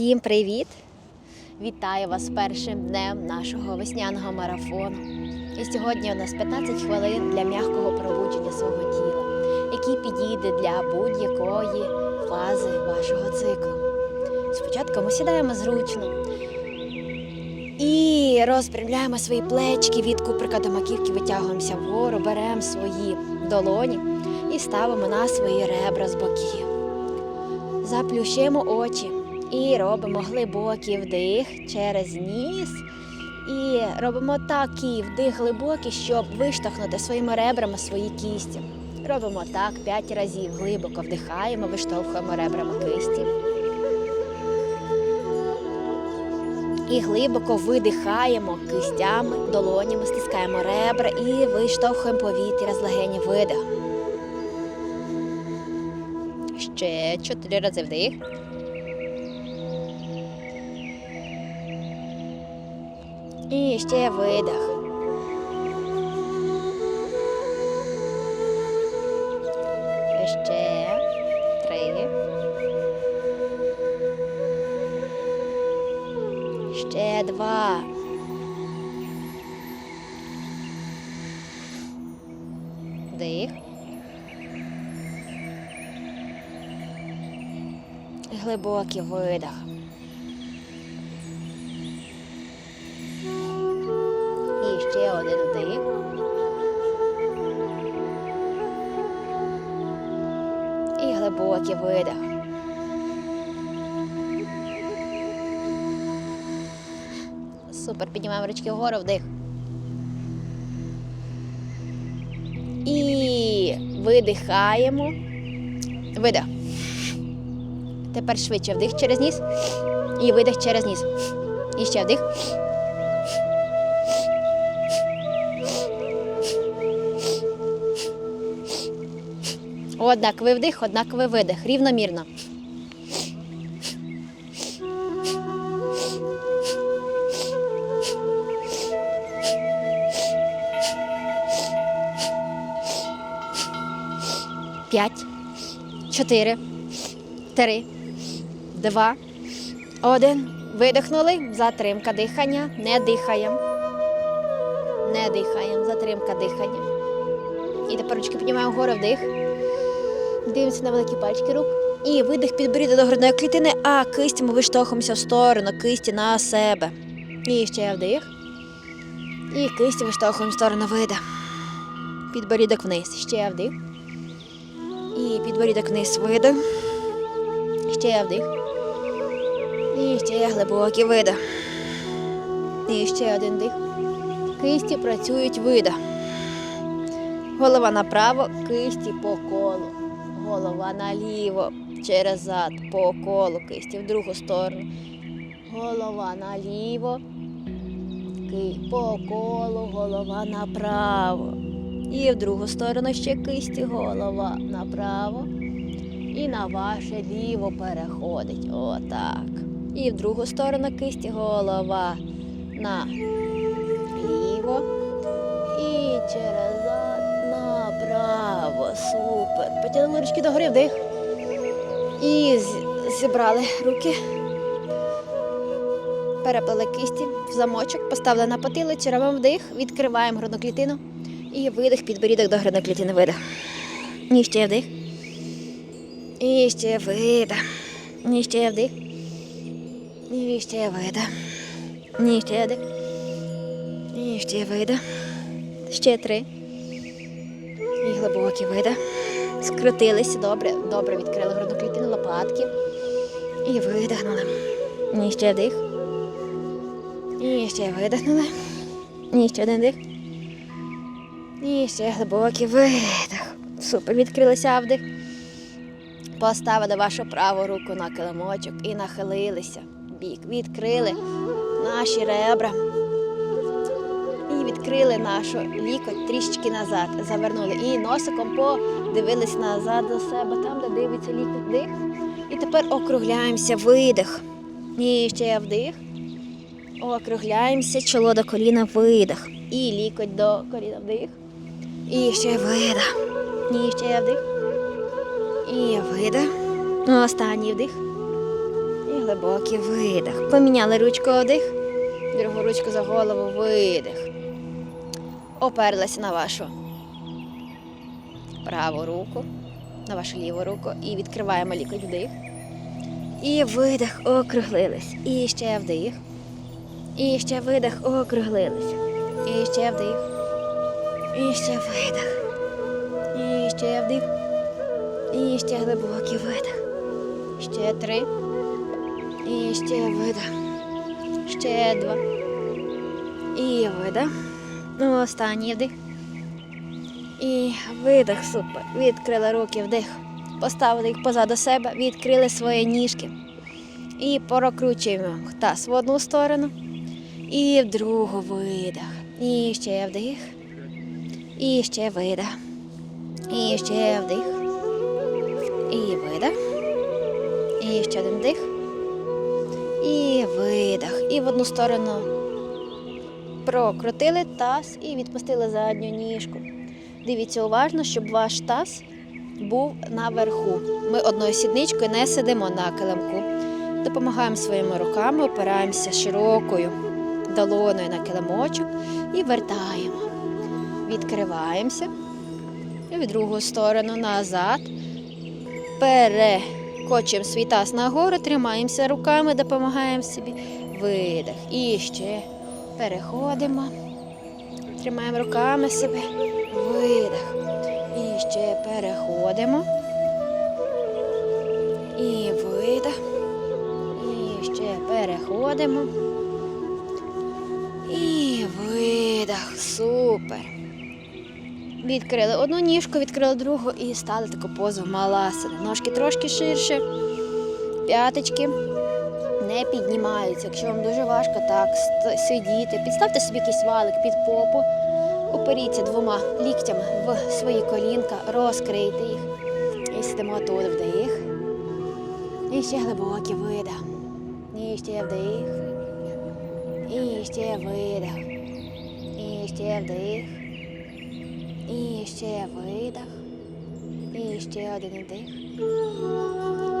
Усім привіт! Вітаю вас першим днем нашого весняного марафону. І сьогодні у нас 15 хвилин для м'якого пробудження свого тіла, який підійде для будь-якої фази вашого циклу. Спочатку ми сідаємо зручно і розпрямляємо свої плечки від куприка до маківки, витягуємося вгору, беремо свої долоні і ставимо на свої ребра з боків. Заплющуємо очі і робимо глибокий вдих через ніс. І робимо такий вдих глибокий, щоб виштовхнути своїми ребрами свої кісті. Робимо так 5 разів. Глибоко вдихаємо, виштовхуємо ребрами кисті. І глибоко видихаємо кистями, долонями, стискаємо ребра і виштовхуємо повітря з легені видих. Ще чотири рази вдих. І ще видих. Ще три. Ще два. Вдих. Глибокий видих. Ще один вдих. І глибокий видих. Супер, піднімаємо ручки вгору, вдих. І видихаємо. Видих. Тепер швидше вдих через ніс і видих через ніс. І ще вдих. Однаковий вдих, однаковий видих. Рівномірно. П'ять, чотири, три, два, один. Видихнули. Затримка дихання. Не дихаємо. Не дихаємо. Затримка дихання. І тепер ручки піднімаємо вгору вдих. Дивимося на великі пальчики рук. І видих підборіддя до грудної клітини, а кисті ми виштовхуємося в сторону, кисті на себе. І ще вдих. І кисті виштовхуємо в сторону вида. Підборідок вниз. Ще вдих. І підборідок вниз видих. Ще вдих. І ще глибокий видих. І ще один дих. Кисті працюють видих. Голова направо, кисті по колу. Голова наліво, через зад, по колу, кисті в другу сторону. Голова наліво, ки по колу, голова направо. І в другу сторону ще кисті, голова направо. І на ваше ліво переходить. Отак. І в другу сторону кисті, голова на ліво. І через направо. Супер. Потягнули ручки догори, вдих. І зібрали руки. Переплели кисті в замочок, поставили на потилицю, робимо вдих, відкриваємо грудну клітину. І видих, підборідок до грудної клітини видих. І ще вдих. І ще видих. І ще вдих. І ще видих. І ще вдих. І ще видих. Ще три. Глибокі видих. Скрутилися добре. Добре відкрили грудну клітину, лопатки. І видихнули. І ще вдих. І ще видихнули. І ще один дих. І ще глибокий видих. Супер. Відкрилися вдих. Поставили вашу праву руку на килимочок і нахилилися. Бік. Відкрили наші ребра. Відкрили нашу лікоть трішечки назад. Завернули. І носиком подивились назад до себе, там, де дивиться лікоть дих. І тепер округляємося, видих. І ще вдих. Округляємося, чоло до коліна, видих. І лікоть до коліна вдих. І ще видих. І ще вдих. І видих. Останній вдих. І глибокий видих. Поміняли ручку вдих, другу ручку за голову, видих. Оперлися на вашу праву руку, на вашу ліву руку і відкриваємо лікоть вдих. І видих, округлились. І ще вдих. І ще видих, округлились. І ще вдих. І ще видих. І ще вдих. І ще глибокий видих. Ще три. І ще видих. Ще два. І видих. Ну, Останній вдих. І видих, супер. Відкрили руки вдих. Поставили їх позаду себе, відкрили свої ніжки. І прокручуємо таз в одну сторону. І в другу видих. І ще вдих. І ще видих. І ще вдих. І видих. І ще один вдих. І видих. І в одну сторону прокрутили таз і відпустили задню ніжку. Дивіться уважно, щоб ваш таз був наверху. Ми одною сідничкою не сидимо на килимку. Допомагаємо своїми руками, опираємося широкою долоною на килимочок і вертаємо. Відкриваємося. І в другу сторону назад. Перекочуємо свій таз нагору, тримаємося руками, допомагаємо собі. Видих. І ще переходимо. Тримаємо руками себе. Видих. І ще переходимо. І видих. І ще переходимо. І видих. Супер. Відкрили одну ніжку, відкрили другу і стали таку позу маласини. Ножки трошки ширше, п'яточки не піднімаються. Якщо вам дуже важко так сидіти, підставте собі якийсь валик під попу, оперіться двома ліктями в свої колінка, розкрийте їх. І сидимо тут вдих. І ще глибокий видих. І ще вдих. І ще видих. І ще вдих. І ще видих. І ще один вдих.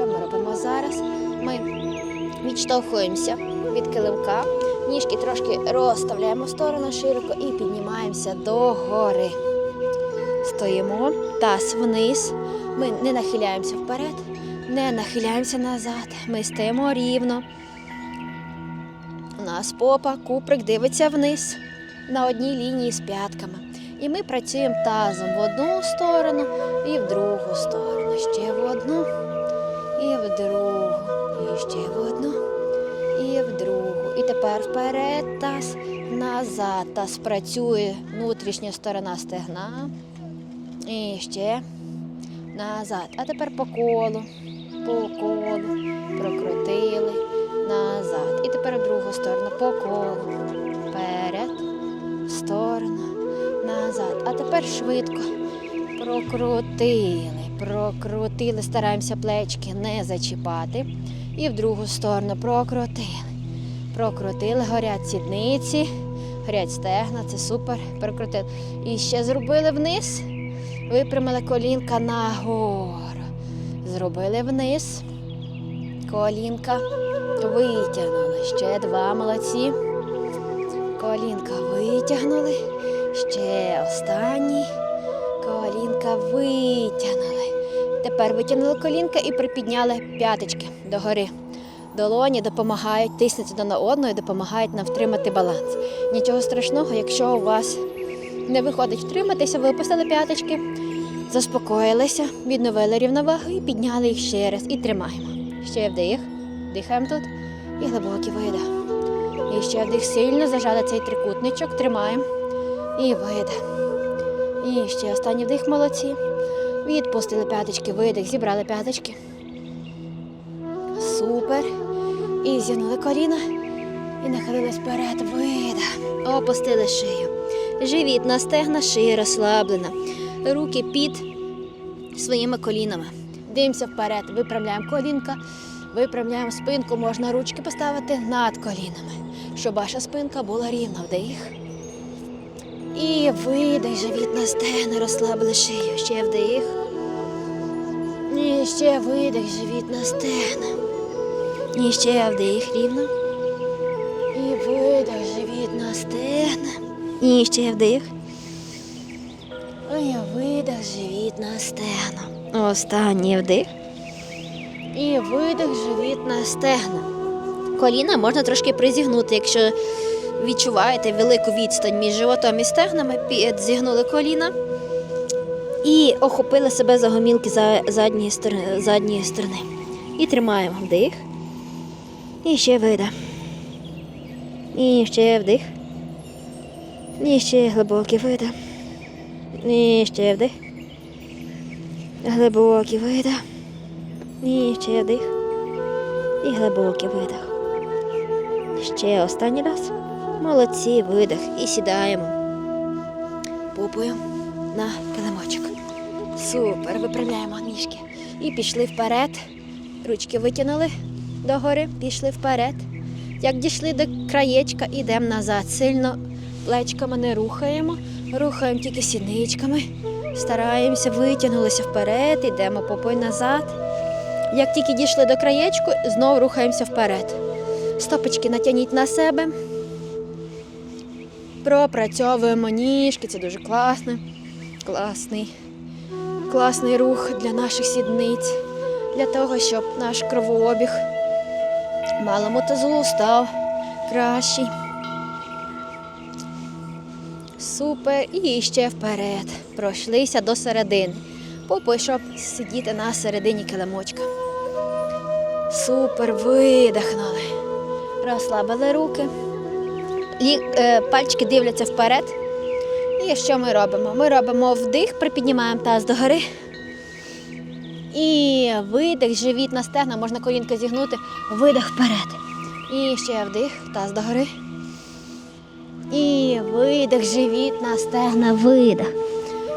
Що ми робимо зараз? Ми відштовхуємося від килимка, ніжки трошки розставляємо в сторону широко і піднімаємося догори. Стоїмо, таз вниз. Ми не нахиляємося вперед, не нахиляємося назад. Ми стоїмо рівно. У нас попа, куприк дивиться вниз на одній лінії з п'ятками. І ми працюємо тазом в одну сторону і в другу сторону. Ще в одну в другу. І ще в одну і в другу. І тепер вперед таз, назад. Таз працює внутрішня сторона стегна. І ще назад. А тепер по колу, по колу. Прокрутили назад. І тепер в другу сторону по колу. Вперед, в сторону, назад. А тепер швидко. Прокрутили, прокрутили, стараємося плечки не зачіпати. І в другу сторону прокрутили. Прокрутили, горять сідниці, горять стегна, це супер. Прокрутили. І ще зробили вниз. Випрямили колінка нагору. Зробили вниз. Колінка витягнули. Ще два молодці. Колінка витягнули. Ще останній. Колінка витягнули. Тепер витягнули колінка і припідняли п'яточки догори. Долоні допомагають тиснути одна на одну і допомагають нам втримати баланс. Нічого страшного, якщо у вас не виходить втриматися, ви опустили п'яточки, заспокоїлися, відновили рівновагу і підняли їх ще раз і тримаємо. Ще вдих, дихаємо тут і глибокий видих. І ще вдих сильно зажали цей трикутничок, тримаємо і видих. І ще останній вдих молодці. Відпустили п'яточки, видих, зібрали п'яточки. Супер. І зігнули коліна. І нахилились вперед. Видих. Опустили шию. Живіт на стегна, шия розслаблена. Руки під своїми колінами. Дивимося вперед, виправляємо колінка, виправляємо спинку, можна ручки поставити над колінами, щоб ваша спинка була рівна. Вдих. І видих, живіт на стегна, розслабили шию. Ще вдих. І ще видих, живіт на стегна. І ще вдих рівно. І видих, живіт на стегна. І ще вдих. І видих, живіт на стегна. Останній вдих. І видих, живіт на стегна. Коліна можна трошки призігнути, якщо відчуваєте велику відстань між животом і стегнами, підзігнули коліна і охопили себе за гомілки задньої сторони, задньої сторони. І тримаємо вдих. І ще видих. І ще вдих. І ще глибокий видих. І ще вдих. Глибокий видих. І ще вдих. І глибокий видих. Ще останній раз. Молодці, видих. І сідаємо. Попою на килимочок. Супер, виправляємо ніжки. І пішли вперед. Ручки витягнули догори, пішли вперед. Як дійшли до краєчка, йдемо назад. Сильно плечками не рухаємо, рухаємо тільки сідничками. Стараємося, витягнулися вперед, йдемо попой назад. Як тільки дійшли до краєчку, знову рухаємося вперед. Стопочки натягніть на себе. Пропрацьовуємо ніжки, це дуже класно. Класний, класний рух для наших сідниць, для того, щоб наш кровообіг малому тазу став кращий. Супер. І ще вперед. Пройшлися до середини. Попой, щоб сидіти на середині килимочка. Супер, видихнули. Розслабили руки. Е, пальчики дивляться вперед. І що ми робимо? Ми робимо вдих, припіднімаємо таз догори. І видих, живіт на стегна, можна колінка зігнути, видих вперед. І ще вдих, таз догори. І видих, живіт на стегна, видих.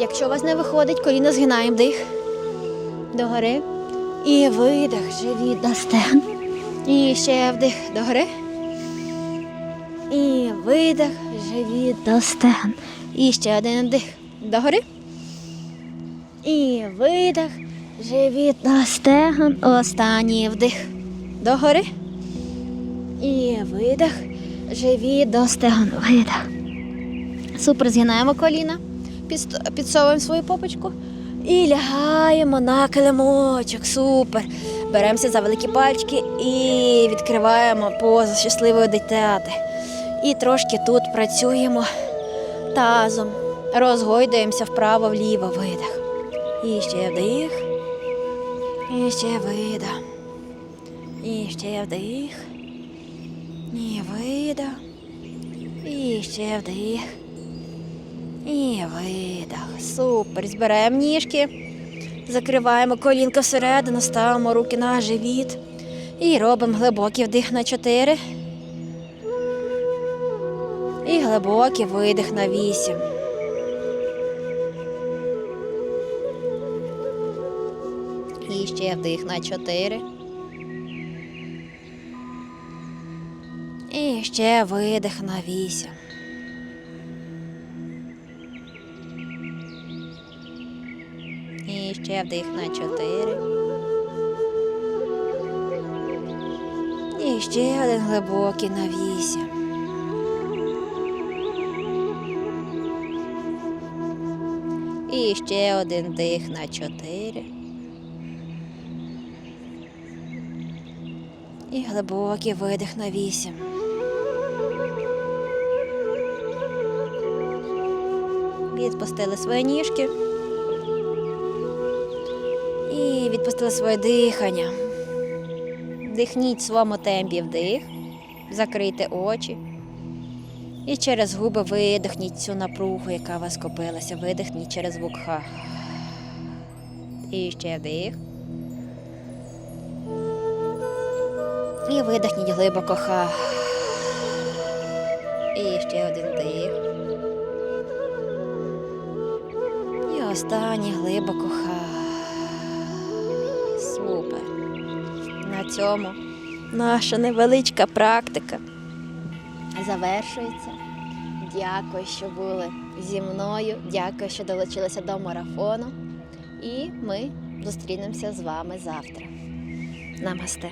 Якщо у вас не виходить, коліна згинаємо вдих. Догори. І видих, живіт на стегна. І ще вдих догори. І видих, живіт до стегн. І ще один вдих догори. І видих, живіт до стегн. Останній вдих догори. І видих, живіт до стегн. Видих. Супер, згинаємо коліна, підсовуємо свою попочку і лягаємо на килимочок. Супер. Беремося за великі пальчики і відкриваємо позу щасливої дитяти. І трошки тут працюємо тазом, розгойдуємося вправо-вліво, видих. І ще вдих. І ще видих. І ще вдих. І видих. І ще вдих. І видих. Супер. Зберемо ніжки. Закриваємо колінка всередину, ставимо руки на живіт. І робимо глибокий вдих на чотири. І глибокий видих на вісім. І ще вдих на чотири. І ще видих на вісім. І ще вдих на чотири. І ще один глибокий на вісім. І ще один дих на чотири. І глибокий видих на вісім. Відпустили свої ніжки. І відпустили своє дихання. Дихніть в своєму темпі вдих, закрийте очі. І через губи видихніть цю напругу, яка у вас копилася. Видихніть через звук ха. І ще вдих. І видихніть глибоко ха. І ще один вдих. І останній глибоко ха. Супер. На цьому наша невеличка практика завершується. Дякую, що були зі мною. Дякую, що долучилися до марафону. І ми Зустрінемося з вами завтра. Намасте.